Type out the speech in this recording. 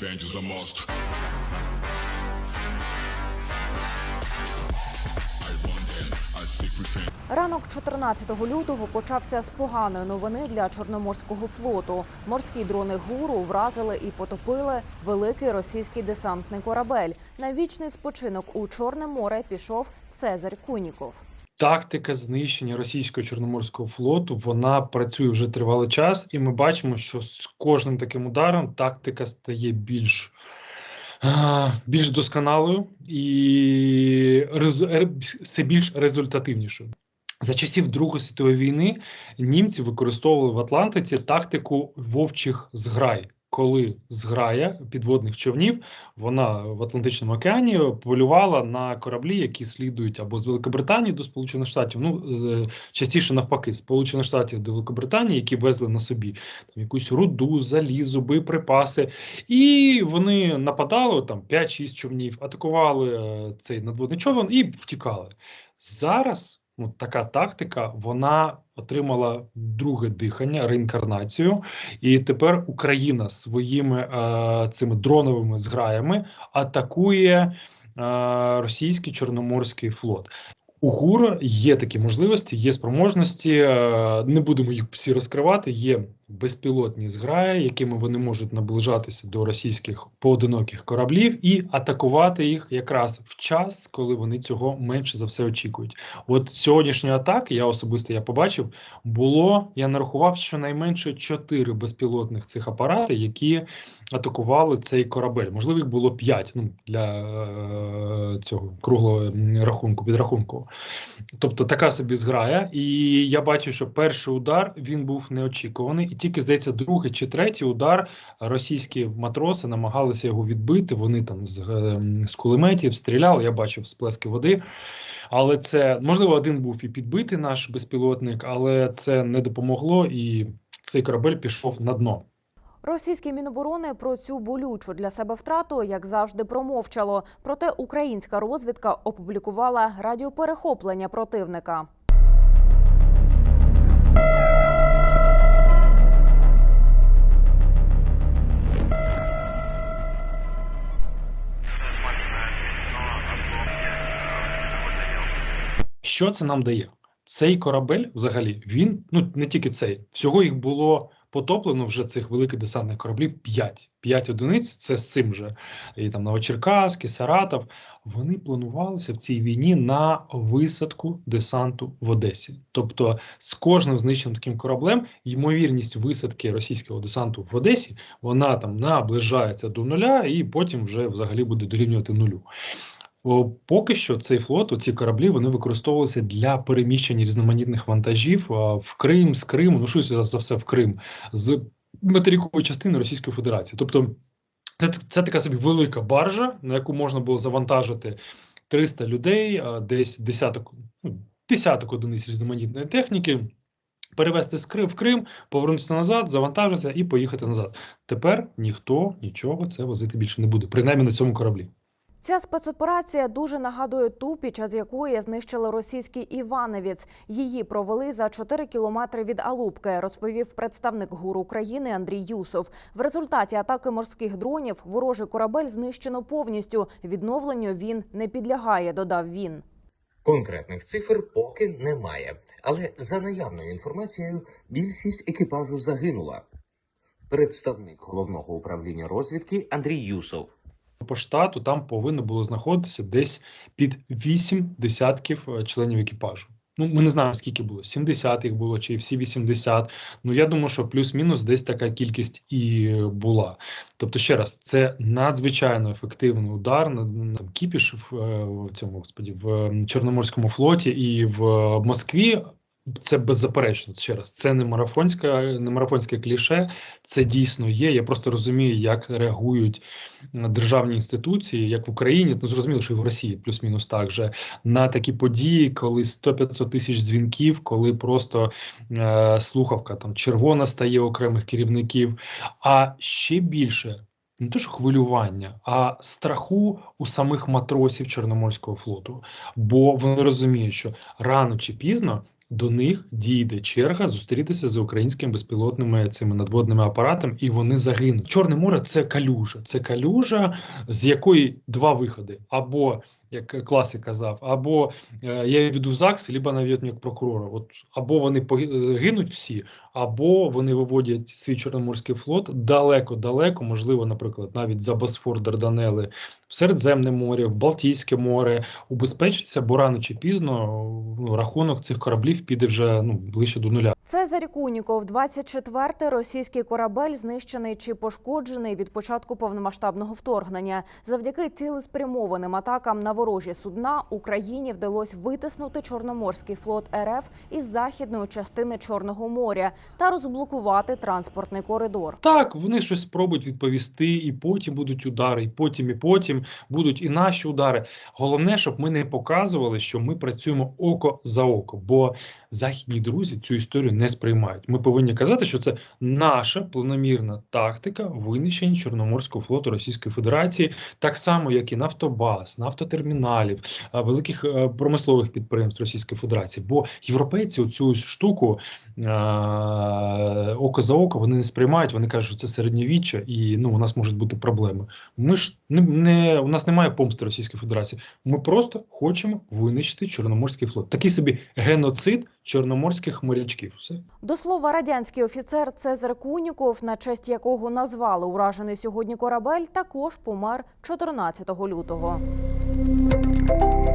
Revenge is a must. Ранок 14 лютого почався з поганої новини для Чорноморського флоту. Морські дрони гуру вразили і потопили великий російський десантний корабель. На вічний спочинок у Чорне море пішов Цезарь Куніков. Тактика знищення російського чорноморського флоту вона працює вже тривалий час, і ми бачимо, що з кожним таким ударом тактика стає більш, більш досконалою і все більш результативнішою. За часів Другої світової війни німці використовували в Атлантиці тактику вовчих зграй. Коли зграя підводних човнів вона в Атлантичному океані полювала на кораблі, які слідують або з Великобританії до Сполучених Штатів, ну е, частіше навпаки, Сполучених Штатів до Великобританії, які везли на собі там якусь руду, залізо, боєприпаси, і вони нападали там 5-6 човнів, атакували е, цей надводний човен і втікали. Зараз ну, така тактика вона отримала друге дихання, реінкарнацію, і тепер Україна своїми е, цими дроновими зграями атакує е, російський чорноморський флот. У ГУР є такі можливості, є спроможності. е, Не будемо їх всі розкривати. Є безпілотні зграї, якими вони можуть наближатися до російських поодиноких кораблів і атакувати їх якраз в час, коли вони цього менше за все очікують. От сьогоднішня атака, я особисто я побачив, було я нарахував щонайменше чотири безпілотних цих апарати, які атакували цей корабель. Можливо, їх було п'ять ну, для е, цього круглого рахунку, підрахунку. Тобто така собі зграя. І я бачу, що перший удар він був неочікуваний, і тільки здається, другий чи третій удар російські матроси намагалися його відбити. Вони там з, е, з кулеметів стріляли. Я бачив сплески води. Але це можливо один був і підбитий наш безпілотник, але це не допомогло, і цей корабель пішов на дно. Російське міноборони про цю болючу для себе втрату, як завжди, промовчало. Проте українська розвідка опублікувала радіоперехоплення противника. Що це нам дає? Цей корабель, взагалі, він ну не тільки цей, всього їх було потоплено вже цих великих десантних кораблів 5. 5 одиниць. Це з цим же і там Новочеркаськ, і Саратов. Вони планувалися в цій війні на висадку десанту в Одесі. Тобто, з кожним знищеним таким кораблем ймовірність висадки російського десанту в Одесі вона там наближається до нуля, і потім вже взагалі буде дорівнювати нулю. Поки що цей флот, ці кораблі, вони використовувалися для переміщення різноманітних вантажів в Крим, з Криму, ну щось за все в Крим, з материкової частини Російської Федерації. Тобто це, це така собі велика баржа, на яку можна було завантажити 300 людей, десь десяток, ну, десяток одиниць різноманітної техніки. Перевезти з Крим в Крим, повернутися назад, завантажитися і поїхати назад. Тепер ніхто нічого це возити більше не буде, принаймні на цьому кораблі. Ця спецоперація дуже нагадує ту, під час якої знищили російський Івановець. Її провели за 4 кілометри від Алубки, розповів представник ГУР України Андрій Юсов. В результаті атаки морських дронів ворожий корабель знищено повністю. Відновленню він не підлягає, додав він. Конкретних цифр поки немає, але за наявною інформацією, більшість екіпажу загинула. Представник головного управління розвідки Андрій Юсов. По штату там повинно було знаходитися десь під 8 десятків е, членів екіпажу. Ну, ми не знаємо, скільки було, 70 їх було, чи всі 80. Ну, я думаю, що плюс-мінус десь така кількість і е, була. Тобто, ще раз, це надзвичайно ефективний удар на, там, кіпіш в, е, в цьому господі, в Чорноморському флоті і в Москві. Це беззаперечно ще раз. Це не марафонська, не марафонське кліше. Це дійсно є. Я просто розумію, як реагують державні інституції, як в Україні, ну зрозуміло, що і в Росії плюс-мінус так же на такі події, коли 100-500 тисяч дзвінків, коли просто е, слухавка там червона стає окремих керівників, а ще більше. Не те, що хвилювання, а страху у самих матросів Чорноморського флоту. Бо вони розуміють, що рано чи пізно до них дійде черга зустрітися з українськими безпілотними цими надводними апаратами, і вони загинуть. Чорне море це калюжа. Це калюжа, з якої два виходи: або як класик казав, або е, я веду ЗАГС, либо навіть як прокурора. От або вони поги- гинуть всі, або вони виводять свій чорноморський флот далеко-далеко, можливо, наприклад, навіть за Босфор, Дарданели, в Середземне море, в Балтійське море, убезпечиться, бо рано чи пізно ну, рахунок цих кораблів піде вже ну ближче до нуля. Цезарь Куніков, 24-й російський корабель, знищений чи пошкоджений від початку повномасштабного вторгнення. Завдяки цілеспрямованим атакам на ворожі судна Україні вдалося витиснути Чорноморський флот РФ із західної частини Чорного моря та розблокувати транспортний коридор. Так, вони щось спробують відповісти, і потім будуть удари, і потім, і потім будуть і наші удари. Головне, щоб ми не показували, що ми працюємо око за око, бо західні друзі цю історію не сприймають. Ми повинні казати, що це наша планомірна тактика винищення Чорноморського флоту Російської Федерації, так само як і нафтобаз, нафтотерміналів, а, великих е, промислових підприємств Російської Федерації. Бо європейці цю штуку е, око за око вони не сприймають. Вони кажуть, що це середньовіччя, і ну у нас можуть бути проблеми. Ми ж не, не у нас немає помсти Російської Федерації. Ми просто хочемо винищити Чорноморський флот. Такий собі геноцид чорноморських морячків. Все. До слова, радянський офіцер Цезар Куніков, на честь якого назвали уражений сьогодні корабель, також помер 14 лютого. Thank you